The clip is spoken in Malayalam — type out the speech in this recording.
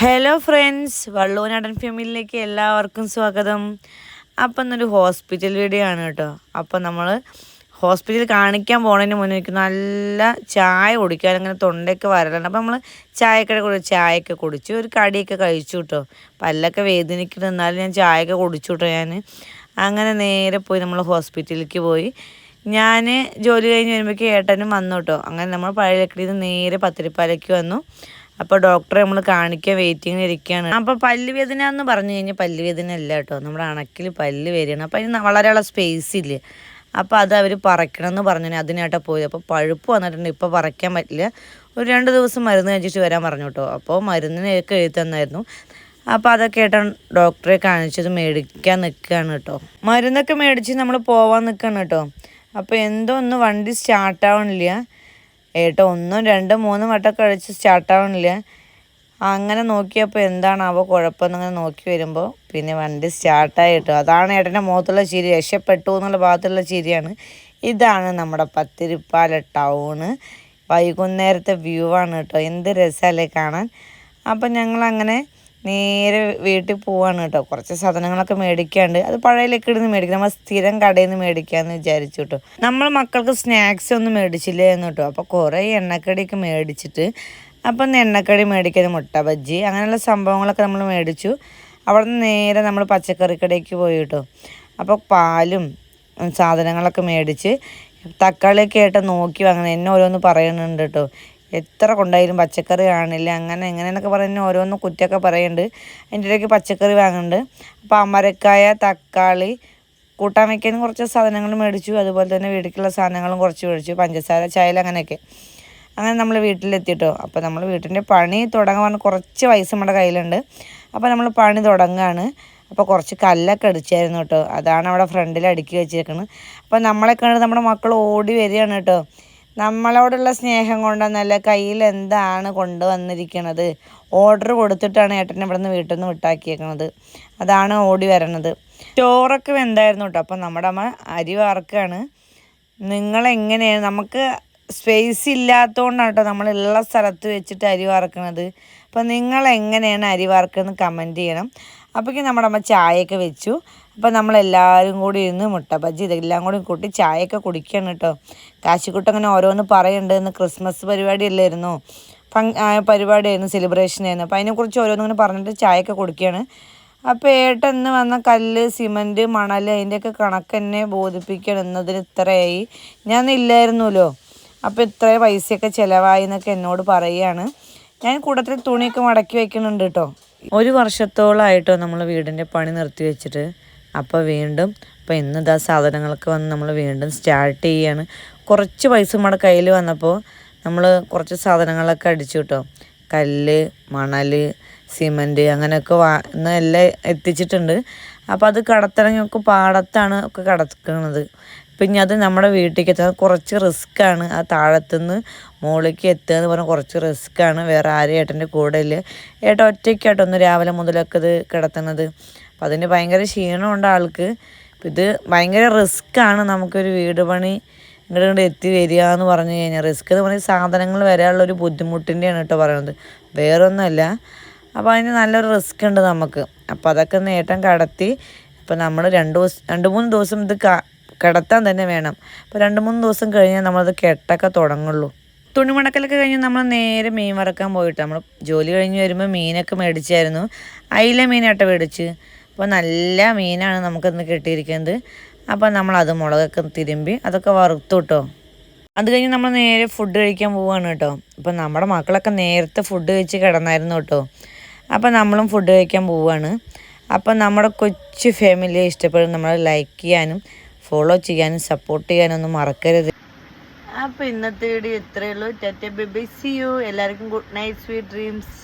ഹലോ ഫ്രണ്ട്സ് വള്ളൂനാടൻ ഫാമിലിയിലേക്ക് എല്ലാവർക്കും സ്വാഗതം. അപ്പം എന്നൊരു ഹോസ്പിറ്റൽ വീഡിയോ ആണ് കേട്ടോ. അപ്പം നമ്മൾ ഹോസ്പിറ്റലിൽ കാണിക്കാൻ പോണതിന് മുന്നേ നല്ല ചായ കുടിക്കാൻ അങ്ങനെ തൊണ്ടയൊക്കെ വരലുണ്ട് അപ്പം നമ്മൾ ചായക്കട കുടി ചായയൊക്കെ കുടിച്ചു ഒരു കടിയൊക്കെ കഴിച്ചു കേട്ടോ. പല്ലൊക്കെ വേദനിക്കുന്നു എന്നാലും ഞാൻ ചായയൊക്കെ കുടിച്ചു കേട്ടോ ഞാൻ അങ്ങനെ നേരെ പോയി നമ്മൾ ഹോസ്പിറ്റലിലേക്ക് പോയി. ഞാൻ ജോലി കഴിഞ്ഞ് വരുമ്പോഴേക്കും ഏട്ടനും വന്നു കേട്ടോ. അങ്ങനെ നമ്മൾ പഴയ ലക്കടിയിൽ നിന്ന് നേരെ പത്തിരിപ്പാലയ്ക്ക് വന്നു. അപ്പോൾ ഡോക്ടറെ നമ്മൾ കാണിക്കാൻ വെയിറ്റിങ്ങിന് ഇരിക്കുകയാണ് അപ്പോൾ പല്ലുവേദന എന്ന് പറഞ്ഞു കഴിഞ്ഞാൽ പല്ലുവേദന അല്ല കേട്ടോ. നമ്മുടെ അണക്കിൽ പല്ല് വരികയാണ്. അപ്പോൾ അതിന് വളരെയുള്ള സ്പേസ് ഇല്ലേ? അപ്പോൾ അത് അവർ പറിക്കണം എന്ന് പറഞ്ഞു അതിനായിട്ടാണ് പോയത്. അപ്പോൾ പഴുപ്പ് വന്നിട്ടുണ്ട്. ഇപ്പോൾ പറയ്ക്കാൻ പറ്റില്ല. ഒരു രണ്ട് ദിവസം മരുന്ന് കഴിച്ചിട്ട് വരാൻ പറഞ്ഞു കേട്ടോ. അപ്പോൾ മരുന്നിനൊക്കെ എഴുതി തന്നായിരുന്നു. അപ്പോൾ അതൊക്കെ ആയിട്ടാണ് ഡോക്ടറെ കാണിച്ചത്. മേടിക്കാൻ നിൽക്കുകയാണ് കേട്ടോ. മരുന്നൊക്കെ മേടിച്ച് നമ്മൾ പോവാൻ നിൽക്കുകയാണ് കേട്ടോ. അപ്പോൾ എന്തോ ഒന്ന് വണ്ടി സ്റ്റാർട്ടാവണില്ല ഏട്ടോ ഒന്നും രണ്ടും മൂന്നും വട്ടമൊക്കെ അടിച്ച് സ്റ്റാർട്ടാവണില്ല അങ്ങനെ നോക്കിയപ്പോൾ എന്താണാവോ കുഴപ്പമെന്നങ്ങനെ നോക്കി വരുമ്പോൾ പിന്നെ വണ്ടി സ്റ്റാർട്ടായി കേട്ടോ. അതാണ് ഏട്ടന്റെ മുഖത്തുള്ള ചിരി. രക്ഷപ്പെട്ടു എന്നുള്ള ഭാഗത്തുള്ള ചിരിയാണ്. ഇതാണ് നമ്മുടെ പത്തിരിപ്പാല ടൗണ് വൈകുന്നേരത്തെ വ്യൂ ആണ് കേട്ടോ. എന്ത് രസമല്ലേ കാണാൻ? അപ്പം ഞങ്ങളങ്ങനെ നേരെ വീട്ടിൽ പോവാണ് കേട്ടോ. കുറച്ച് സാധനങ്ങളൊക്കെ മേടിക്കാണ്ട്. അത് പഴയ ഇടുന്ന് മേടിക്കാം. നമ്മൾ സ്ഥിരം കടയിൽ നിന്ന് മേടിക്കാമെന്ന് വിചാരിച്ചു കേട്ടോ. നമ്മൾ മക്കൾക്ക് സ്നാക്സ് ഒന്നും മേടിച്ചില്ലേ എന്ന് കേട്ടോ. അപ്പോൾ കുറേ എണ്ണക്കടിയൊക്കെ മേടിച്ചിട്ട് അപ്പം എണ്ണക്കടി മേടിക്കാൻ മുട്ട ബജ്ജി അങ്ങനെയുള്ള സംഭവങ്ങളൊക്കെ നമ്മൾ മേടിച്ചു. അവിടെ നിന്ന് നേരെ നമ്മൾ പച്ചക്കറി കടയ്ക്ക് പോയി കേട്ടോ. അപ്പോൾ പാലും സാധനങ്ങളൊക്കെ മേടിച്ച് തക്കാളിയൊക്കെ ആയിട്ട് നോക്കി വാങ്ങണം എന്നെ ഓരോന്ന് പറയുന്നുണ്ട് കേട്ടോ. എത്ര കൊണ്ടായാലും പച്ചക്കറി കാണില്ല. അങ്ങനെ എങ്ങനെയെന്നൊക്കെ പറയുന്ന ഓരോന്ന് കുറ്റമൊക്കെ പറയുന്നുണ്ട് അതിന്റെ ഇടയ്ക്ക് പച്ചക്കറി വാങ്ങുന്നുണ്ട് അപ്പോൾ അമരക്കായ തക്കാളി കൂട്ടാൻ വയ്ക്കാനും കുറച്ച് സാധനങ്ങൾ മേടിച്ചു. അതുപോലെ തന്നെ വീട്ടിലേക്കുള്ള സാധനങ്ങളും കുറച്ച് മേടിച്ചു. പഞ്ചസാര ചായൽ അങ്ങനെയൊക്കെ. അങ്ങനെ നമ്മൾ വീട്ടിലെത്തിയിട്ടോ അപ്പോൾ നമ്മൾ വീട്ടിന്റെ പണി തുടങ്ങാൻ കുറച്ച് പൈസ നമ്മുടെ കയ്യിലുണ്ട്. അപ്പോൾ നമ്മൾ പണി തുടങ്ങുകയാണ് അപ്പോൾ കുറച്ച് കല്ലൊക്കെ അടിച്ചായിരുന്നു കേട്ടോ. അതാണ് അവിടെ ഫ്രണ്ടിൽ അടുക്കി വെച്ചേക്കുന്നത് അപ്പോൾ നമ്മളെ കണ്ട് നമ്മുടെ മക്കൾ ഓടി വരികയാണ് കേട്ടോ. നമ്മളോടുള്ള സ്നേഹം കൊണ്ടെന്നല്ല കയ്യിൽ എന്താണ് കൊണ്ടുവന്നിരിക്കുന്നത് ഓർഡർ കൊടുത്തിട്ടാണ് ഏട്ടൻ ഇവിടെ നിന്ന് വീട്ടിൽ നിന്ന് വിട്ടാക്കിയേക്കണത്. അതാണ് ഓടി വരണത്. ചോറൊക്കെ വെന്തായിരുന്നു കേട്ടോ അപ്പം നമ്മുടെ അമ്മ അരി വാർക്കാണ് നിങ്ങളെങ്ങനെയാണ്? നമുക്ക് സ്പേസ് ഇല്ലാത്തതുകൊണ്ടാണ് കേട്ടോ നമ്മളുള്ള സ്ഥലത്ത് വെച്ചിട്ട് അരി വറക്കണത്. അപ്പോൾ നിങ്ങൾ എങ്ങനെയാണ് അരി വറക്കുന്നത് കമന്റ് ചെയ്യണം. അപ്പോഴേക്കും നമ്മുടെ അമ്മ ചായയൊക്കെ വെച്ചു. അപ്പോൾ നമ്മളെല്ലാവരും കൂടി ഇരുന്ന് മുട്ട ബജ്ജി ഇതെല്ലാം കൂടി കൂട്ടി ചായയൊക്കെ കുടിക്കണം കേട്ടോ കാശിക്കുട്ട അങ്ങനെ ഓരോന്ന് പറയുന്നുണ്ട് ഇന്ന് ക്രിസ്മസ് പരിപാടി അല്ലായിരുന്നു ഫങ് പരിപാടിയായിരുന്നു സെലിബ്രേഷൻ ആയിരുന്നു. അപ്പോൾ അതിനെക്കുറിച്ച് ഓരോന്നിങ്ങനെ പറഞ്ഞിട്ട് ചായയൊക്കെ കുടിക്കുകയാണ് അപ്പോൾ ഏട്ടൻ ഇന്ന് വന്ന കല്ല് സിമന്റ് മണൽ അതിന്റെയൊക്കെ കണക്ക് എന്നെ ബോധിപ്പിക്കണം. എന്നതിന് ഇത്രയായി. ഞാൻ ഇല്ലായിരുന്നല്ലോ. അപ്പോൾ ഇത്ര പൈസയൊക്കെ ചിലവായി എന്നൊക്കെ എന്നോട് പറയുകയാണ് ഞാൻ കൂട്ടത്തിൽ തുണിയൊക്കെ മടക്കി വയ്ക്കുന്നുണ്ട് കേട്ടോ ഒരു വർഷത്തോളമായിട്ടോ നമ്മൾ വീടിന്റെ പണി നിർത്തി വെച്ചിട്ട്. അപ്പോൾ വീണ്ടും അപ്പോൾ ഇന്ന് ഇതാ സാധനങ്ങളൊക്കെ വന്ന് നമ്മൾ വീണ്ടും സ്റ്റാർട്ട് ചെയ്യാണ്. കുറച്ച് പൈസ നമ്മുടെ കയ്യിൽ വന്നപ്പോൾ നമ്മൾ കുറച്ച് സാധനങ്ങളൊക്കെ അടിച്ചു കേട്ടോ കല്ല് മണൽ സിമന്റ് അങ്ങനെയൊക്കെ വാ എല്ലാം എത്തിച്ചിട്ടുണ്ട്. അപ്പോൾ അത് കടത്തിറങ്ങിയൊക്കെ പാടത്താണ് ഒക്കെ കടക്കുന്നത്. പിന്നെ അത് നമ്മുടെ വീട്ടിലേക്ക് എത്താൻ കുറച്ച് റിസ്ക്കാണ് ആ താഴത്തുനിന്ന് മുകളിലേക്ക് എത്തുക എന്ന് പറഞ്ഞാൽ കുറച്ച് റിസ്ക്കാണ് വേറെ ആരും ഏട്ടന്റെ കൂടെ ഇല്ല. ഏട്ടൻ ഒറ്റയ്ക്കായിട്ടൊന്ന് രാവിലെ മുതലൊക്കെ ഇത് കിടത്തുന്നത്. അപ്പം അതിന് ഭയങ്കര ക്ഷീണമുണ്ട് ആൾക്ക്. ഇത് ഭയങ്കര റിസ്ക്കാണ് നമുക്കൊരു വീട് പണി ഇങ്ങോട്ട് ഇങ്ങോട്ട് എത്തി വരിക എന്ന് പറഞ്ഞു കഴിഞ്ഞാൽ. റിസ്ക് എന്ന് പറഞ്ഞാൽ സാധനങ്ങൾ വരാനുള്ളൊരു ബുദ്ധിമുട്ടിന്റെയാണ് കേട്ടോ പറയുന്നത് വേറൊന്നുമല്ല. അപ്പോൾ അതിന് നല്ലൊരു റിസ്ക് ഉണ്ട് നമുക്ക്. അപ്പോൾ അതൊക്കെ നേട്ടം കടത്തി. ഇപ്പോൾ നമ്മൾ രണ്ട് ദിവസം രണ്ട് മൂന്ന് ദിവസം ഇത് കിടത്താൻ തന്നെ വേണം. അപ്പോൾ രണ്ട് മൂന്ന് ദിവസം കഴിഞ്ഞാൽ നമ്മളത് കെട്ടൊക്കെ തുടങ്ങുള്ളൂ. തുണിമണക്കലൊക്കെ കഴിഞ്ഞ് നമ്മൾ നേരെ മീൻ വറക്കാൻ പോയിട്ട് നമ്മൾ ജോലി കഴിഞ്ഞ് വരുമ്പോൾ മീനൊക്കെ മേടിച്ചായിരുന്നു. അയില മീനായിട്ട് മേടിച്ച്. അപ്പോൾ നല്ല മീനാണ് നമുക്കിന്ന് കിട്ടിയിരിക്കുന്നത്. അപ്പോൾ നമ്മൾ അത് മുളകൊക്കെ തിരുമ്പി അതൊക്കെ വറുത്തു കേട്ടോ അത് കഴിഞ്ഞ് നമ്മൾ നേരെ ഫുഡ് കഴിക്കാൻ പോവുകയാണ് കേട്ടോ അപ്പോൾ നമ്മുടെ മക്കളൊക്കെ നേരത്തെ ഫുഡ് കഴിച്ച് കിടന്നായിരുന്നു കേട്ടോ അപ്പോൾ നമ്മളും ഫുഡ് കഴിക്കാൻ പോവുകയാണ് അപ്പോൾ നമ്മുടെ കൊച്ചു ഫാമിലിയെ ഇഷ്ടപ്പെടും. നമ്മൾ ലൈക്ക് ചെയ്യാനും ഫോളോ ചെയ്യാനും സപ്പോർട്ട് ചെയ്യാനും ഒന്നും മറക്കരുത്. അപ്പോൾ ഇന്നത്തെ വീഡിയോ ഇത്രയേ ഉള്ളൂ. ടാറ്റ ബൈ സി യു എല്ലാവർക്കും ഗുഡ് നൈറ്റ് സ്വീറ്റ് ഡ്രീംസ്